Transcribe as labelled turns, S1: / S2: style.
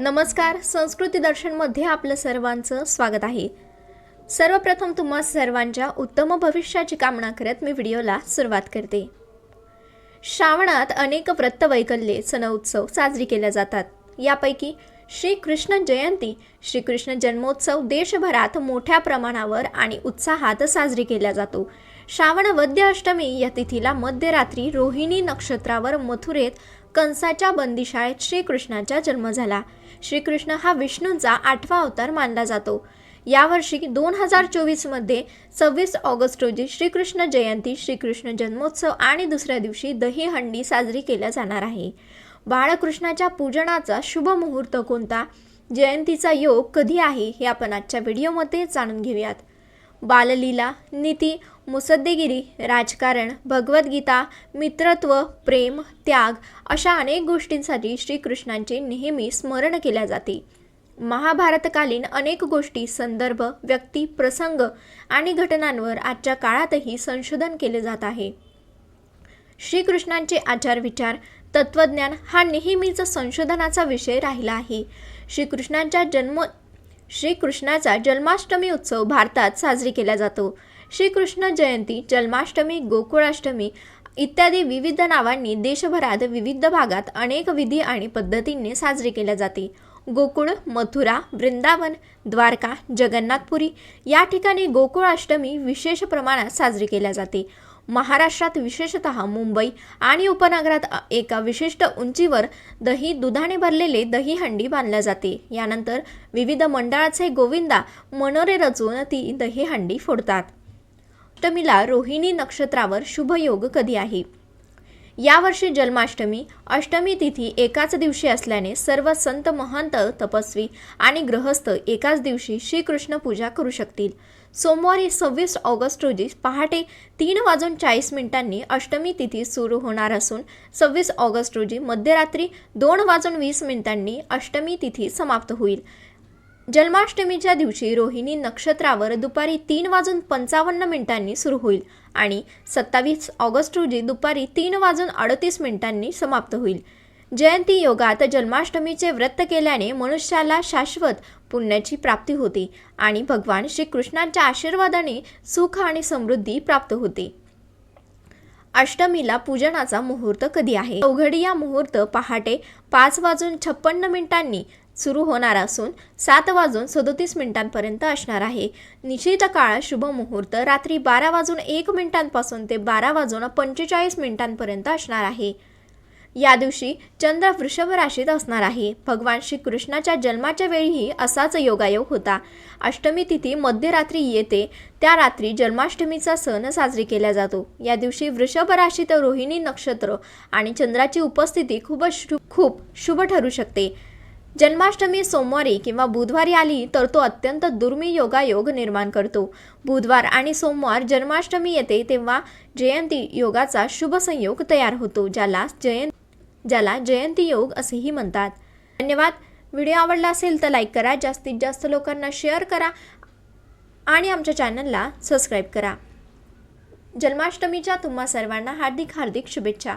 S1: नमस्कार संस्कृती दर्शनमध्ये आपलं सर्वांचं स्वागत आहे. सर्वप्रथम तुम्हा सर्वांच्या उत्तम भविष्याची कामना करत मी व्हिडिओला सुरुवात करते. श्रावणात अनेक व्रतवैकल्ये सण उत्सव साजरी केल्या जातात. यापैकी श्रीकृष्ण जयंती श्रीकृष्ण जन्मोत्सव देशभरात मोठ्या प्रमाणावर आणि उत्साहात साजरी केला जातो. श्रावण वद्य अष्टमी या तिथीला मध्यरात्री रोहिणी नक्षत्रावर मथुरेत कंसाच्या बंदिशाळेत श्रीकृष्णाचा जन्म झाला. श्रीकृष्ण हा विष्णूंचा आठवा अवतार मानला जातो. यावर्षी दोन हजार चोवीसमध्ये सव्वीस ऑगस्ट रोजी श्रीकृष्ण जयंती श्रीकृष्ण जन्मोत्सव आणि दुसऱ्या दिवशी दहीहंडी साजरी केल्या जाणार आहे. बाळकृष्णाच्या पूजनाचा शुभ मुहूर्त कोणता? जयंतीचा योग कधी आहे हे आपण आजच्या व्हिडिओमध्ये जाणून घेऊयात. बाललीला नीती मुसद्देगिरी राजकारण भगवद्गीता मित्रत्व प्रेम त्याग अशा अनेक गोष्टींसाठी श्रीकृष्णांचे नेहमी स्मरण केल्या जाते. महाभारतकालीन अनेक गोष्टी संदर्भ व्यक्ती प्रसंग आणि घटनांवर आजच्या काळातही संशोधन केले जात आहे. श्रीकृष्णांचे आचार विचार तत्वज्ञान हा नेहमीच संशोधनाचा विषय राहिला आहे. श्रीकृष्णांच्या जन्म श्रीकृष्णाचा जन्माष्टमी उत्सव भारतात साजरी केला जातो. श्रीकृष्ण जयंती जन्माष्टमी गोकुळाष्टमी इत्यादी विविध नावांनी देशभरात विविध भागात अनेक विधी आणि पद्धतींनी साजरी केल्या जाते. गोकुळ मथुरा वृंदावन द्वारका जगन्नाथपुरी या ठिकाणी गोकुळाष्टमी विशेष प्रमाणात साजरी केल्या जाते. महाराष्ट्रात विशेषतः मुंबई आणि उपनगरात एका विशिष्ट उंचीवर दही दुधाने भरलेले दही हंडी बांधल्या जाते. यानंतर विविध मंडळाचे गोविंदा मनोरे रचून ती दहीहंडी फोडतात. अष्टमीला रोहिणी नक्षत्रावर शुभयोग कधी आहे? यावर्षी जन्माष्टमी अष्टमी तिथी एकाच दिवशी असल्याने सर्व संत महंत तपस्वी आणि ग्रहस्थ एकाच दिवशी श्रीकृष्ण पूजा करू शकतील. सोमवारी सव्वीस ऑगस्ट रोजी पहाटे तीन वाजून चाळीस मिनिटांनी अष्टमी तिथी सुरू होणार असून सव्वीस ऑगस्ट रोजी मध्यरात्री दोन वाजून वीस मिनिटांनी अष्टमी तिथी समाप्त होईल. जन्माष्टमीच्या दिवशी रोहिणी नक्षत्रावर दुपारी तीन वाजून पंचावन्न मिनिटांनी सुरू होईल आणि सत्तावीस ऑगस्ट रोजी दुपारी तीन वाजून अडतीस मिनिटांनी समाप्त होईल. जयंती योगात जन्माष्टमीचे व्रत केल्याने मनुष्याला शाश्वत पुण्याची प्राप्ती होते आणि भगवान श्रीकृष्णांच्या आशीर्वादाने सुख आणि समृद्धी प्राप्त होते. अष्टमीला पूजनाचा मुहूर्त कधी आहे? अवघडिया मुहूर्त पहाटे पाच वाजून छप्पन्न मिनिटांनी सुरू होणार असून सात वाजून सदोतीस मिनिटांपर्यंत असणार आहे. निश्चित काळ शुभ मुहूर्त रात्री बारा वाजून एक मिनिटांपासून ते बारा वाजून पंचेचाळीस मिनिटांपर्यंत असणार आहे. या दिवशी चंद्र वृषभ राशीत असणार आहे. भगवान श्रीकृष्णाच्या जन्माच्या वेळीही असाच योगायोग होता. अष्टमी तिथी मध्यरात्री येते. त्या रात्री जन्माष्टमीचा सण साजरी केला जातो. या दिवशी वृषभ राशीत रोहिणी नक्षत्र आणि चंद्राची उपस्थिती खूपच शु खूप शुभ ठरू शकते. जन्माष्टमी सोमवारी किंवा बुधवारी आली तर तो अत्यंत दुर्मिळ योगायोग निर्माण करतो. बुधवार आणि सोमवार जन्माष्टमी येते तेव्हा जयंती योगाचा शुभ संयोग तयार होतो ज्याला जयंत ज्याला जयंती योग असेही म्हणतात. धन्यवाद. व्हिडिओ आवडला असेल तर लाईक करा जास्तीत जास्त लोकांना शेअर करा आणि आमच्या चॅनलला सबस्क्राईब करा. जन्माष्टमीच्या तुम्हा सर्वांना हार्दिक हार्दिक शुभेच्छा.